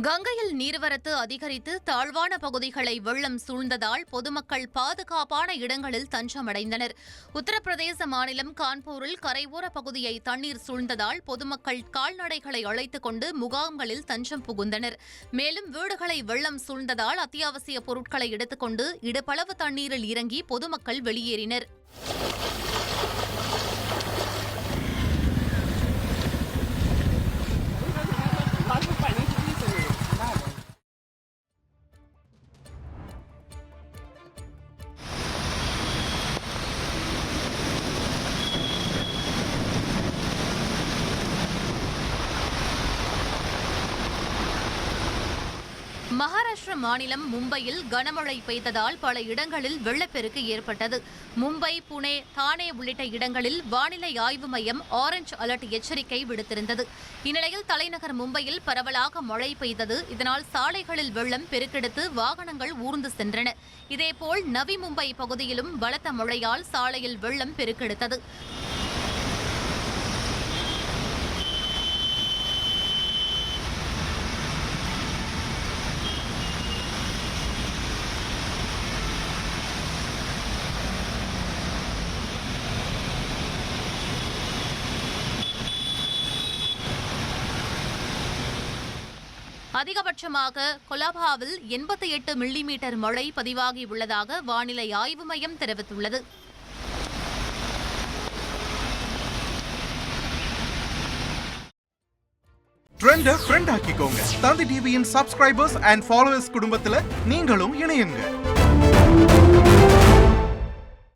கங்கையில் நீர்வரத்து அதிகரித்து தாழ்வான பகுதிகளை வெள்ளம் சூழ்ந்ததால் பொதுமக்கள் பாதுகாப்பான இடங்களில் தஞ்சமடைந்தனர். உத்தரப்பிரதேச மாநிலம் கான்பூரில் கரையோர பகுதியை தண்ணீர் சூழ்ந்ததால் பொதுமக்கள் கால்நடைகளை அழைத்துக் கொண்டு முகாம்களில் தஞ்சம் புகுந்தனர். மேலும் வீடுகளை வெள்ளம் சூழ்ந்ததால் அத்தியாவசிய பொருட்களை எடுத்துக்கொண்டு இடுபளவு தண்ணீரில் இறங்கி பொதுமக்கள் வெளியேறினர். மகாராஷ்டிர மாநிலம் மும்பையில் கனமழை பெய்ததால் பல இடங்களில் வெள்ளப்பெருக்கு ஏற்பட்டது. மும்பை புனே தானே உள்ளிட்ட இடங்களில் வானிலை ஆய்வு மையம் ஆரஞ்சு அலர்ட் எச்சரிக்கை விடுத்திருந்தது. இந்நிலையில் தலைநகர் மும்பையில் பரவலாக மழை பெய்தது. இதனால் சாலைகளில் வெள்ளம் பெருக்கெடுத்து வாகனங்கள் ஊர்ந்து சென்றன. இதேபோல் நவி மும்பை பகுதியிலும் பலத்த மழையால் சாலையில் வெள்ளம் பெருக்கெடுத்தது. அதிகபட்சமாக கொலாபாவில் எண்பத்தி எட்டு மில்லிமீட்டர் மழை பதிவாகியுள்ளதாக வானிலை ஆய்வு மையம் தெரிவித்துள்ளது. ட்ரெண்ட ஃப்ரெண்ட் ஆக்கிக்கோங்க. தந்தி டிவியின் சப்ஸ்கிரைபர்ஸ் அண்ட் ஃபாலோவர்ஸ் குடும்பத்தில் நீங்களும் இணையுங்க.